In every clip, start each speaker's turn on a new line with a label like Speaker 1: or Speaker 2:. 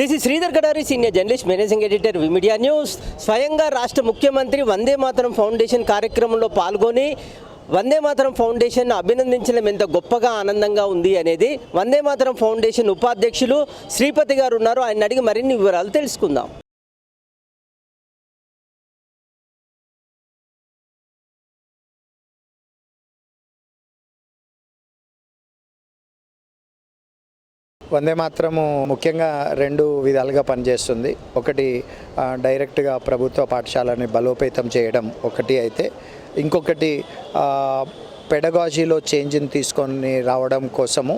Speaker 1: This is Sridhar Kadari senior journalist managing editor media news స్వయంగా రాష్ట్ర ముఖ్యమంత్రి Vande Mataram foundation కార్యక్రమంలో పాల్గొని వందే మాతరం ఫౌండేషన్ అభినందించడం ఎంత గొప్పగా ఆనందంగా ఉంది అనేది వందే మాతరం ఫౌండేషన్ ఉపాధ్యక్షులు శ్రీపతి గారు ఉన్నారు. ఆయన అడిగి మరిన్ని వివరాలు తెలుసుకుందాం.
Speaker 2: వందే మాత్రము ముఖ్యంగా రెండు విధాలుగా పనిచేస్తుంది. ఒకటి డైరెక్ట్గా ప్రభుత్వ పాఠశాలని బలోపేతం చేయడం ఒకటి అయితే. ఇంకొకటి పెడగాజీలో చేంజ్ని తీసుకొని రావడం కోసము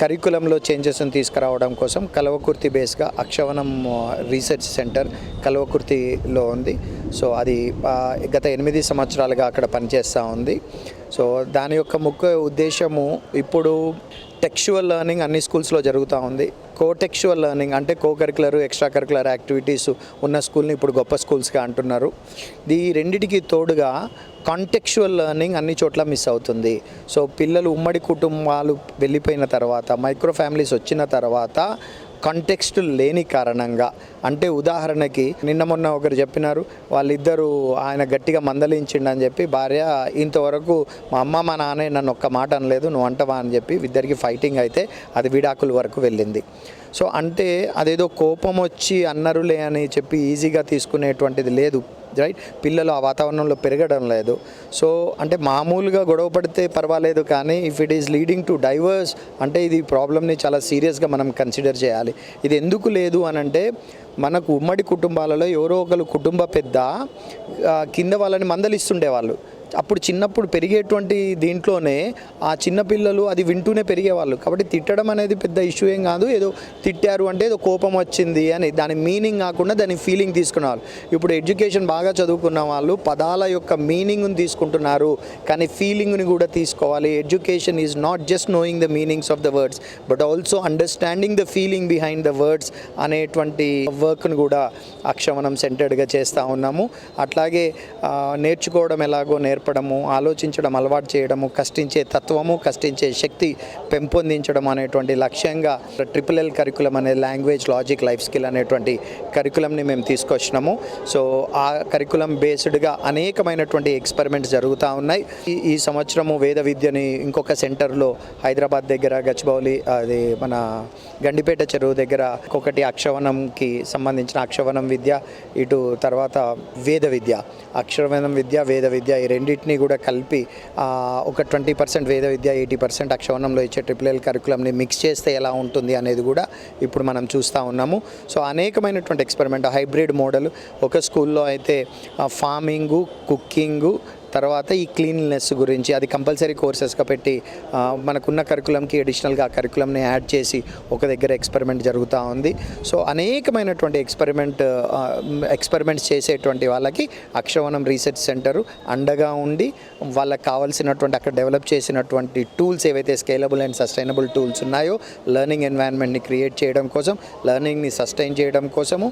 Speaker 2: కరికులంలో చేంజెస్ని తీసుకురావడం కోసం కలవకుర్తి బేస్గా అక్షవనం రీసెర్చ్ సెంటర్ కలవకుర్తిలో ఉంది. సో అది గత ఎనిమిది సంవత్సరాలుగా అక్కడ పనిచేస్తూ ఉంది. సో దాని యొక్క ముఖ్య ఉద్దేశము ఇప్పుడు టెక్చువల్ లెర్నింగ్ అన్ని స్కూల్స్లో జరుగుతూ ఉంది. కో టెక్చువల్ లెర్నింగ్ అంటే co curricular extra curricular activities ఉన్న స్కూల్ని ఇప్పుడు గొప్ప స్కూల్స్గా అంటున్నారు. ఈ రెండిటికి తోడుగా కాంటెక్చువల్ లెర్నింగ్ అన్ని చోట్ల మిస్ అవుతుంది. సో పిల్లలు ఉమ్మడి కుటుంబాలు వెళ్ళిపోయిన తర్వాత మైక్రో ఫ్యామిలీస్ వచ్చిన తర్వాత కాంటెక్స్ట్ లేని కారణంగా. అంటే ఉదాహరణకి నిన్న మొన్న ఒకరు చెప్పినారు వాళ్ళిద్దరూ ఆయన గట్టిగా మందలించిండు అని చెప్పి భార్య ఇంతవరకు మా అమ్మ మా నాన్న నన్ను ఒక్క మాట అనలేదు నువ్వు అంటవా? అని చెప్పి ఇద్దరికి ఫైటింగ్ అయితే అది విడాకుల వరకు వెళ్ళింది. సో అంటే అదేదో కోపం వచ్చి అన్నరులే అని చెప్పి ఈజీగా తీసుకునేటువంటిది లేదు. రైట్ పిల్లలు ఆ వాతావరణంలో పెరగడం లేదు. సో అంటే మామూలుగా గొడవ పడితే పర్వాలేదు కానీ if it is leading to divorce అంటే ఇది ప్రాబ్లమ్ని చాలా సీరియస్గా మనం కన్సిడర్ చేయాలి. ఇది ఎందుకు లేదు అని అంటే మనకు ఉమ్మడి కుటుంబాలలో ఎవరో ఒకరు కుటుంబ పెద్ద కింద వాళ్ళని మందలిస్తుండేవాళ్ళు. అప్పుడు చిన్నప్పుడు పెరిగేటువంటి దీంట్లోనే ఆ చిన్నపిల్లలు అది వింటూనే పెరిగేవాళ్ళు. కాబట్టి తిట్టడం అనేది పెద్ద ఇష్యూ ఏం కాదు. ఏదో తిట్టారు అంటే ఏదో కోపం వచ్చింది అని దాని మీనింగ్ కాకుండా దాని ఫీలింగ్ తీసుకునేవాళ్ళు. ఇప్పుడు ఎడ్యుకేషన్ బాగా చదువుకున్న వాళ్ళు పదాల యొక్క మీనింగ్ని తీసుకుంటున్నారు. కానీ ఫీలింగ్ని కూడా తీసుకోవాలి. Education is not just knowing the meanings of the words but also understanding the feeling behind the words అనేటువంటి వర్క్ను కూడా అక్షమనం సెంటర్డ్గా చేస్తూ ఉన్నాము. అట్లాగే నేర్చుకోవడం ఎలాగో చెప్పడము ఆలోచించడం అలవాటు చేయడము కష్టించే తత్వము కష్టించే శక్తి పెంపొందించడం అనేటువంటి లక్ష్యంగా ట్రిపుల్ ఎల్ కరికులం అనే లాంగ్వేజ్ లాజిక్ లైఫ్ స్కిల్ అనేటువంటి కరికులంని మేము తీసుకొచ్చినాము. సో ఆ కరికులం బేస్డ్గా అనేకమైనటువంటి ఎక్స్పెరిమెంట్స్ జరుగుతూ ఉన్నాయి. ఈ ఈ సంవత్సరము వేద విద్యని ఇంకొక సెంటర్లో హైదరాబాద్ దగ్గర గచ్చిబౌలి అది మన గండిపేట చెరువు దగ్గర ఒకటి అక్షవనంకి సంబంధించిన అక్షవనం విద్య ఇటు తర్వాత వేద విద్య. అక్షరవనం విద్య వేద విద్య ఈ రెండింటినీ కూడా కలిపి ఒక ట్వంటీ పర్సెంట్ వేద విద్య ఎయిటీ పర్సెంట్ అక్షవనంలో ఇచ్చే ట్రిపుల్ ఎల్ కరికులంని మిక్స్ చేస్తే ఎలా ఉంటుంది అనేది కూడా ఇప్పుడు మనం చూస్తూ ఉన్నాము. సో అనేకమైనటువంటి ఎక్స్పెరిమెంట్ హైబ్రిడ్ మోడల్ ఒక స్కూల్లో అయితే ఫార్మింగు కుకింగు తర్వాత ఈ క్లీన్నెస్ గురించి అది కంపల్సరీ కోర్సెస్గా పెట్టి మనకున్న కరికులంకి అడిషనల్గా ఆ కరికులంని యాడ్ చేసి ఒక దగ్గర ఎక్స్పెరిమెంట్ జరుగుతూ ఉంది. సో అనేకమైనటువంటి ఎక్స్పెరిమెంట్ ఎక్స్పెరిమెంట్స్ చేసేటువంటి వాళ్ళకి అక్షవనం రీసెర్చ్ సెంటరు అండగా ఉండి వాళ్ళకి కావాల్సినటువంటి అక్కడ డెవలప్ చేసినటువంటి టూల్స్ ఏవైతే స్కేలబుల్ అండ్ సస్టైనబుల్ టూల్స్ ఉన్నాయో లెర్నింగ్ ఎన్వైరన్మెంట్ని క్రియేట్ చేయడం కోసం లెర్నింగ్ని సస్టైన్ చేయడం కోసము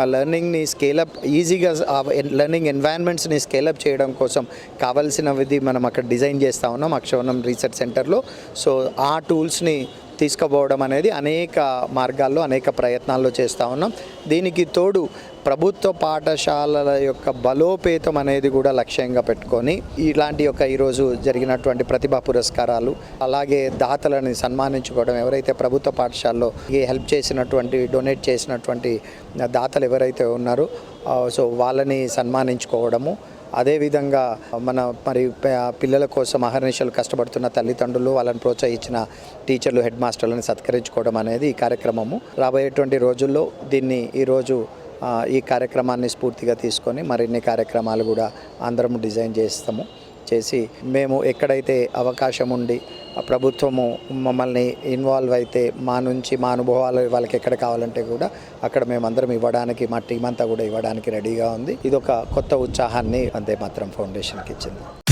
Speaker 2: ఆ లెర్నింగ్ని స్కేలప్ ఈజీగా లెర్నింగ్ ఎన్వైరన్మెంట్స్ని స్కేలప్ చేయడం కోసం కావాల్సినవి మనం అక్కడ డిజైన్ చేస్తూ ఉన్నాం అక్షవనం రీసెర్చ్ సెంటర్లో. సో ఆ టూల్స్ని తీసుకుపోవడం అనేది అనేక మార్గాల్లో అనేక ప్రయత్నాల్లో చేస్తూ ఉన్నాం. దీనికి తోడు ప్రభుత్వ పాఠశాలల యొక్క బలోపేతం అనేది కూడా లక్ష్యంగా పెట్టుకొని ఇలాంటి యొక్క ఈరోజు జరిగినటువంటి ప్రతిభా పురస్కారాలు అలాగే దాతలని సన్మానించుకోవడం ఎవరైతే ప్రభుత్వ పాఠశాలలో ఈ హెల్ప్ చేసినటువంటి డొనేట్ చేసినటువంటి దాతలు ఎవరైతే ఉన్నారో సో వాళ్ళని సన్మానించుకోవడము అదేవిధంగా మన మరి పిల్లల కోసం అహర్నిశలు కష్టపడుతున్న తల్లిదండ్రులు వాళ్ళని ప్రోత్సహించిన టీచర్లు హెడ్ మాస్టర్లను సత్కరించుకోవడం అనేది ఈ కార్యక్రమము. రాబోయేటువంటి రోజుల్లో దీన్ని ఈరోజు ఈ కార్యక్రమాన్ని స్ఫూర్తిగా తీసుకొని మరిన్ని కార్యక్రమాలు కూడా అందరం డిజైన్ చేస్తాము. చేసి మేము ఎక్కడైతే అవకాశం ఉండి ప్రభుత్వము మమ్మల్ని ఇన్వాల్వ్ అయితే మా నుంచి మా అనుభవాలు వాళ్ళకి ఎక్కడ కావాలంటే కూడా అక్కడ మేమందరం ఇవ్వడానికి మా టీం అంతా కూడా ఇవ్వడానికి రెడీగా ఉంది. ఇది ఒక కొత్త ఉత్సాహాన్ని అంతే మాత్రం ఫౌండేషన్కి ఇచ్చింది.